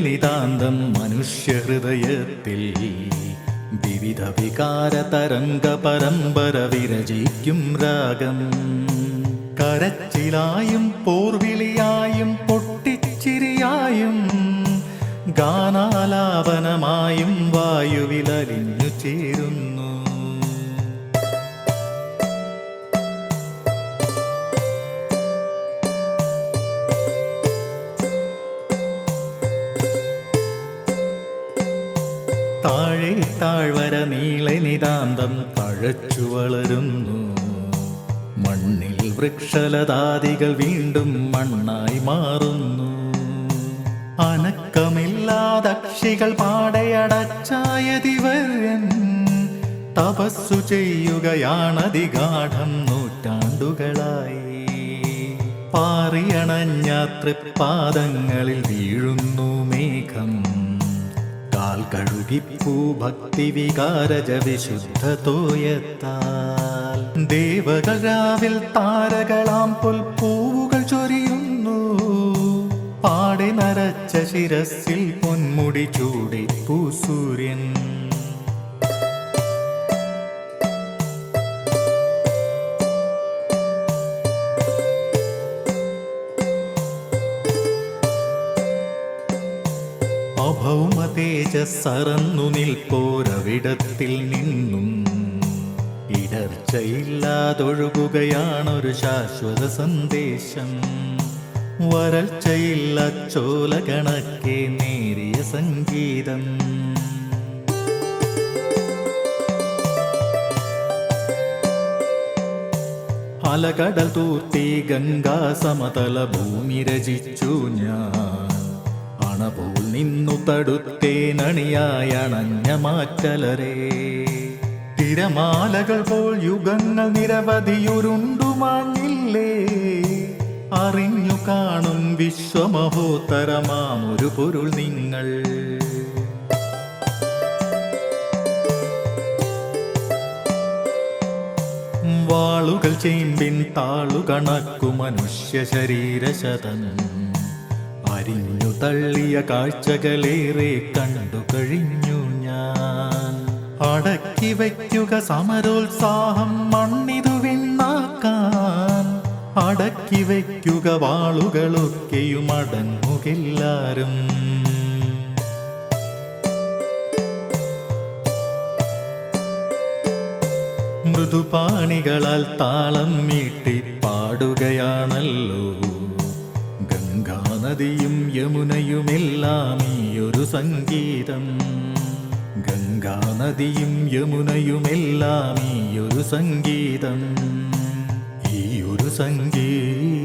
നിതാന്തം മനുഷ്യഹൃദയത്തിൽ വിവിധ വികാര തരംഗ പരമ്പര വിരചിക്കും രാഗം. കരച്ചിലായും പോർവിളിയായും പൊട്ടിച്ചിരിയായും ഗാനാലാപനമായും വായുവിലലിഞ്ഞു ചേരുന്നു. താഴെ താഴ്വര നീള നിതാന്തം തഴച്ചു വളരുന്നു. മണ്ണിൽ വൃക്ഷലതാദികൾ വീണ്ടും മണ്ണായി മാറുന്നു. അനക്കമില്ലാതക്ഷികൾ പാടയടച്ചായതിവൻ തപസ്സു ചെയ്യുകയാണതിഗാഠം നൂറ്റാണ്ടുകളായി. പാറിയണഞ്ഞ തൃപ്പാദങ്ങളിൽ വീഴുന്നു മേഘം. കാൽ കഴുകിപ്പൂ ഭക്തി വികാരജ വിശുദ്ധ തോയത്താൽ. ദേവകരാവിൽ താരകളാം പുൽപ്പൂവുകൾ ചൊരിയുന്നു. പാടി നരച്ച ശിരസിൽ പൊന്മുടി ചൂടി സൂര്യൻ. തേജസ്സറന്നു നിൽപ്പോരവിടത്തിൽ നിന്നും. ഇടർച്ചയില്ലാതൊഴുകുകയാണൊരു ശാശ്വത സന്ദേശം. വരൾച്ചയില്ല ചോല കണക്കെ നേരിയ സംഗീതം. അലകടൽ തൂർത്തി ഗംഗാ സമതല ഭൂമി രചിച്ചു ഞാൻ. അണപോൽ നിന്നു തടുത്തേനണിയായി അണഞ്ഞ മാറ്റലരേ. തിരമാലകൾ പോൽ യുഗങ്ങൾ നിരവധിയുരുണ്ടുമാങ്ങില്ലേ അറിഞ്ഞു കാണും വിശ്വമഹോത്തരമാം ഒരു പൊരുൾ നിങ്ങൾ. വാളുകൾ ചേമ്പിൻ താളു കണക്കു മനുഷ്യ ശരീരശതം അരിഞ്ഞു തള്ളിയ കാഴ്ചകളേറെ കണ്ടു കഴിഞ്ഞു ഞാൻ. അടക്കി വയ്ക്കുക സമരോത്സാഹം മണ്ണിതു വിണ്ണാക്കാൻ അടക്കി വയ്ക്കുക വാളുകളൊക്കെയും അടങ്ങുകെല്ലാരും. മൃദുപാണികളാൽ താളം മീട്ടി പാടുകയാണല്ലോ. ഗംഗാനദിയും യമുനയുമെല്ലാം ഈ ഒരു സംഗീതം. ഗംഗാ നദിയും യമുനയുമെല്ലാം ഈ ഒരു സംഗീതം. ഈ ഒരു സംഗീതം